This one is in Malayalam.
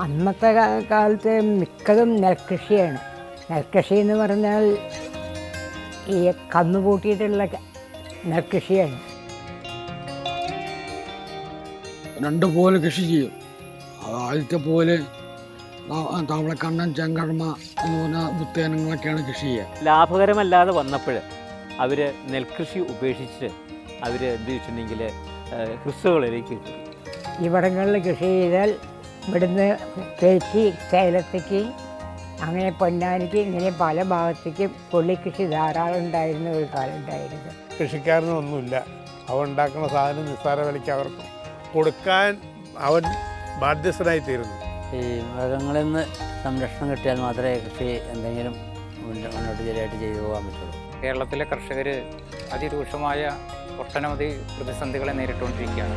അന്നത്തെ കാലത്ത് മിക്കതും നെൽകൃഷിയാണ്. നെൽകൃഷി എന്ന് പറഞ്ഞാൽ ഈ കന്നുകൂട്ടിയിട്ടുള്ള നെൽകൃഷിയാണ്. രണ്ട് പോലെ കൃഷി ചെയ്യും. ആദ്യത്തെ പോലെ തവളക്കണ്ണൻ ചെങ്കടമ എന്ന് പറഞ്ഞ വിത്തേനങ്ങളൊക്കെയാണ് കൃഷി ചെയ്യുക. ലാഭകരമല്ലാതെ വന്നപ്പോൾ അവർ നെൽകൃഷി ഉപേക്ഷിച്ച് അവർ എന്ത് വെച്ചിട്ടുണ്ടെങ്കിൽ കൃഷികളിലേക്ക് ഇവിടങ്ങളിൽ കൃഷി ചെയ്താൽ ഇവിടുന്ന് കയറ്റി സേലത്തേക്ക് അങ്ങനെ പൊന്നാനിക്ക് ഇങ്ങനെ പല ഭാഗത്തേക്ക് പുള്ളിക്കൃഷി ധാരാളം ഉണ്ടായിരുന്ന ഒരു കാലം ഉണ്ടായിരുന്നു. കൃഷിക്കാരനൊന്നുമില്ല. അവൻ ഉണ്ടാക്കുന്ന സാധനം നിസ്സാര വിലയ്ക്ക് അവർക്ക് കൊടുക്കാൻ അവൻ ബാധ്യസ്ഥനായി തീരുന്നു ഈ മൃഗങ്ങളിൽ നിന്ന് സംരക്ഷണം കിട്ടിയാൽ മാത്രമേ കൃഷി എന്തെങ്കിലും മുന്നോ- മുന്നോട്ട് ശരിയായിട്ട് ചെയ്തു പോകാൻ പറ്റുള്ളൂ. കേരളത്തിലെ കർഷകർ അതിരൂക്ഷമായ ഒട്ടനവധി പ്രതിസന്ധികളെ നേരിട്ടുകൊണ്ടിരിക്കുകയാണ്.